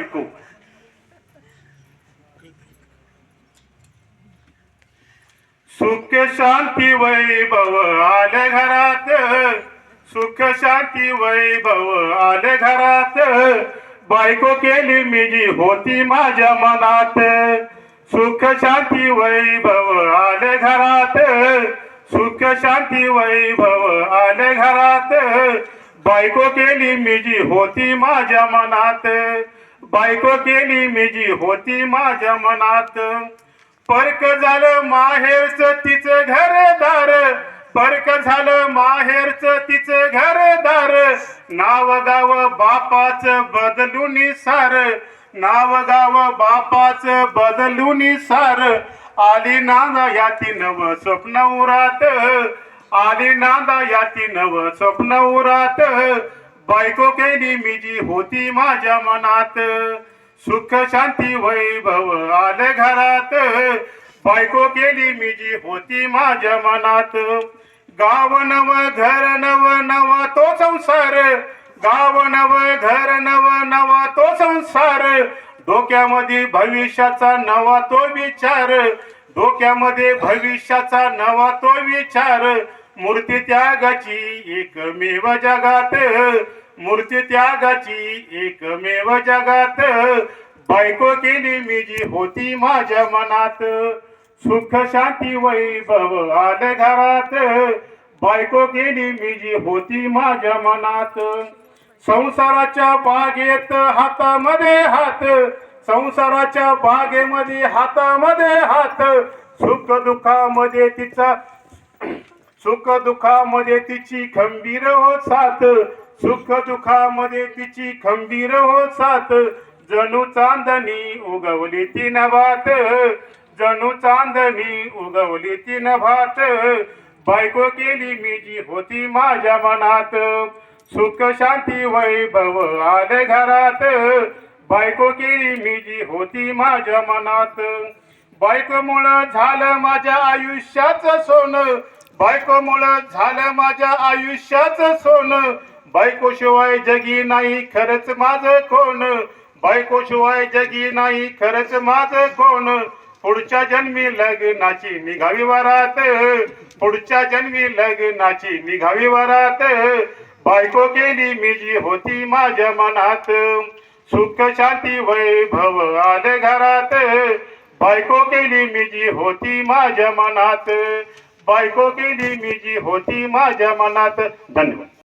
ऐकू सुख शांती वैभव आले घरात. सुख शांती वैभव आले घरात. बायको केली मी जी होती माझ्या मनात. सुख शांती वैभव आले घरात. सुख शांती वैभव आले घरात. बायको केली मी जी होती माझ्या मनात. बायको केली मी जी होती माझ्या मनात. परक झालं माहेरच तिचं घरदार. परक झालं माहेरच तिचं घरदार. नाव गाव बापाच बदलून सार. नाव गाव बापाच बदलून सार. आली नांदा याती नव स्वप्न उरात. आली नांदा याती नव स्वप्न उरात. बायको केली मी जी होती माझ्या मनात. सुख शांती वैभव आले घरात. बायको केली मी जी होती माझ्या मनात. गाव नव घर नव नवा तो संसार. गाव नव घर नव नवा तो संसार. डोक्यामध्ये भविष्याचा नवा तो विचार. डोक्यामध्ये भविष्याचा नवा तो विचार. मूर्ती त्यागाची एकमेव जगात. मूर्ती त्यागाची एकमेव जगात. बायको केली मी जी होती माझ्या मनात. सुख शांती वैभव आले घरात. बायको केली मी जी होती माझ्या मनात. संसाराच्या बागेत हातामध्ये हात. संसाराच्या बागेमध्ये हातामध्ये हात. सुख दुःखामध्ये तिचा सुख दुखामध्ये तिची खंबीर हो साथ. सुख दुखामध्ये तिची खंबीर हो साथ. जणू चांदणी उगवली ती नभात जणू चांदणी उगवली ती नभात बायको केली मी जी होती माझ्या मनात. सुख शांती वैभव आले घरात. बायको केली मी जी होती माझ्या मनात. बायकोमुळं झालं माझ्या आयुष्याचं सोनं. बायकोमुळं झालं माझ्या आयुष्याचं सोनं. बायकोशिवाय जगी नाही खरंच माझं कोण? बायकोशिवाय जगी नाही खरंच माझं कोण? पुढच्या जन्मी लग्नाची निघावी वरात. पुढच्या जन्मी लग्नाची निघावी वरात. बायको केली मी जी होती माझ्या मनात. सुख शांती वैभव आले घरात. बायको केली मी जी होती माझ्या मनात. बायको केली मी जी होती माझ्या मनात. धन्यवाद.